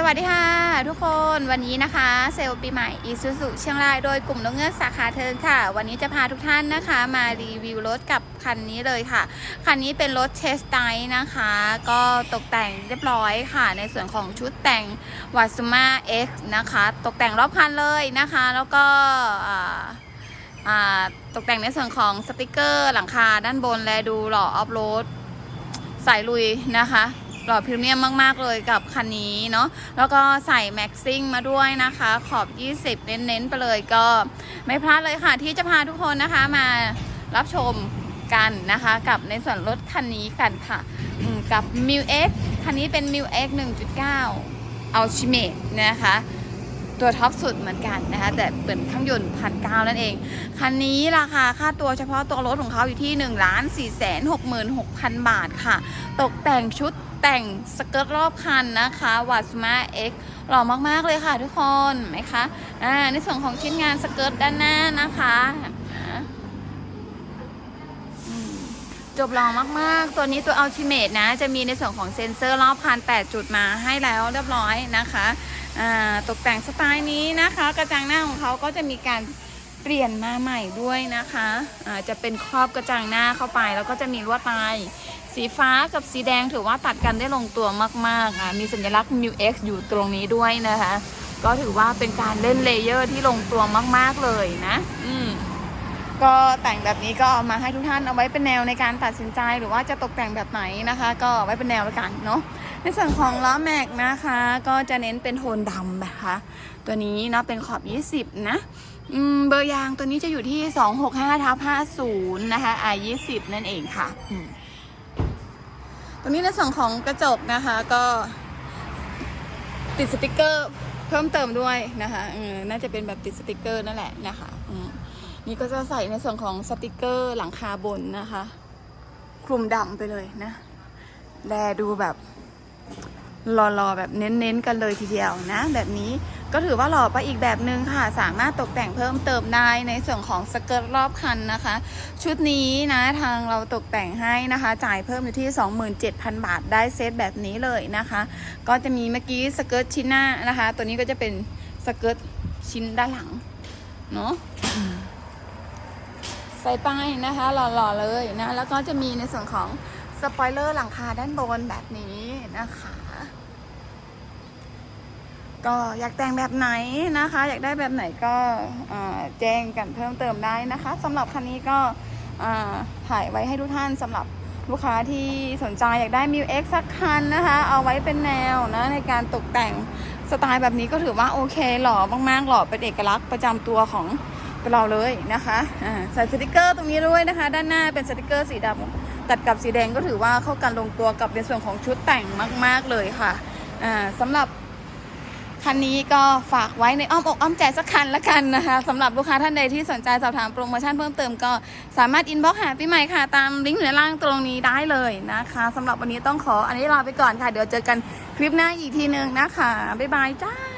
สวัสดีค่ะ ทุกคนวันนี้นะคะ เซลล์ปีใหม่อีซูซูเชียงรายโดยกลุ่มนกเงือกสาขาเทิงค่ะ วันนี้จะพาทุกท่านนะคะ มารีวิวรถกับคันนี้เลยค่ะ คันนี้เป็นรถเชสไตนะคะ ก็ตกแต่งเรียบร้อยค่ะ ในส่วนของชุดแต่งวัตสุมาเอ็กนะคะ ตกแต่งรอบคันเลยนะคะ แล้วก็ตกแต่งในส่วนของสติกเกอร์หลังคาด้านบนและดูหล่อออฟโรดสายลุยนะคะ หล่อพรีเมียมมาก ๆ เลยกับคันนี้เนาะแล้วก็ใส่แม็กซิ่งมาด้วยนะคะ ขอบ 20 เน้น ๆ ไปเลยก็ไม่พลาดเลยค่ะ ที่จะพาทุกคนนะคะมารับชมกันนะคะ กับในส่วนรถคันนี้กันค่ะกับ m ิ w X คันนี้เป็น m ิ w X 1.9 Ultimate นะคะตัวท็อปสุดเหมือนกันนะคะ แต่เป็นเครื่องยนต์พันเก้านั่นเอง คันนี้ราคาค่าตัวเฉพาะตัวรถของเขาอยู่ที่1นึ่งล้านสี่แสนหกหมื่นหกพันบาทค่ะ ตกแต่งชุด แต่งสเกิร์ตรอบคันนะคะวัตสมาเอ็กหล่อมากๆเลยค่ะทุกคนไหมคะอ่าในส่วนของชิ้นงานสเกิร์ตด้านหน้านะคะจบล่อมากๆ ตัวนี้ตัว Ultimate นะ จะมีในส่วนของเซ็นเซอร์รอบคัน8จุดมาให้แล้วเรียบร้อยนะคะตกแต่งสไตล์นี้นะคะ กระจังหน้าของเขาก็จะมีการเปลี่ยนมาใหม่ด้วยนะคะอ่าจะเป็นครอบกระจังหน้าเข้าไป แล้วก็จะมีลวดลาย สีฟ้ากับสีแดงถือว่าตัดกันได้ลงตัวมากๆอะมีสัญลักษณ์ Mu X อยู่ตรงนี้ด้วยนะคะ ก็ถือว่าเป็นการเล่นเลเยอร์ที่ลงตัวมาก ๆเลยนะ อืมก็แต่งแบบนี้ก็เอามาให้ทุกท่านเอาไว้เป็นแนวในการตัดสินใจหรือว่าจะตกแต่งแบบไหนนะคะ ก็เอาไว้เป็นแนวแล้วกันเนาะในส่วนของล้อแม็กนะคะ ก็จะเน้นเป็นโทนดำนะคะ ตัวนี้เนาะเป็นขอบ 20 นะเบอร์ยางตัวนี้จะอยู่ที่ 265ทับ50 นะคะ i 20นั่นเองค่ะ ตัวนี้ในส่วนของกระจกนะคะก็ติดสติกเกอร์เพิ่มเติมด้วยนะคะเออน่าจะเป็นแบบติดสติกเกอร์นั่นแหละนะคะนี่ก็จะใส่ในส่วนของสติกเกอร์หลังคาบนนะคะ คลุมดำไปเลยนะแลดูแบบหล่อๆแบบเน้นๆกันเลยทีเดียวนะ แบบนี้ ก็ถือว่าหล่อไปอีกแบบนึงค่ะ สามารถตกแต่งเพิ่มเติมได้ในส่วนของสเกิร์ตรอบคันนะคะ ชุดนี้นะทางเราตกแต่งให้นะคะ จ่ายเพิ่มอยู่ที่ 27,000 บาทได้เซตแบบนี้เลยนะคะ ก็จะมีเมื่อกี้สเกิร์ตชิ้นหน้านะคะ ตัวนี้ก็จะเป็นสเกิร์ตชิ้นด้านหลังเนาะใส่ป้ายนะคะหล่อๆเลยนะ แล้วก็จะมีในส่วนของสปอยเลอร์หลังคาด้านบนแบบนี้นะคะ ก็อยากแต่งแบบไหนนะคะ อยากได้แบบไหนก็แจ้งกันเพิ่มเติมได้นะคะสำหรับคันนี้ก็ถ่ายไว้ให้ทุกท่านสำหรับลูกค้าที่สนใจอยากได้ m ิ w X สักคันนะคะ เอาไว้เป็นแนวนะในการตกแต่งสไตล์แบบนี้ก็ถือว่าโอเคหล่อมากๆหล่อเป็นเอกลักษณ์ประจำตัวของเราเลยนะคะใส่สติกเกอร์ตรงนี้ด้วยนะคะ ด้านหน้าเป็นสติกเกอร์สีดำตัดกับสีแดงก็ถือว่าเข้ากันลงตัวกับในส่วนของชุดแต่งมาก ๆเลยค่ะสำหรับ คันนี้ก็ฝากไว้ในอ้อมอกอ้อมใจสักคันละกันนะคะสำหรับลูกค้าท่านใดที่สนใจสอบถามโปรโมชั่นเพิ่มเติมก็สามารถอินบ็อกหาพี่ใหม่ค่ะ ตามลิงก์อยู่ในล่างตรงนี้ได้เลยนะคะสำหรับวันนี้ต้องขออันนี้ลาไปก่อนค่ะ เดี๋ยวเจอกันคลิปหน้าอีกทีนึงนะคะ บ๊ายบายจ้า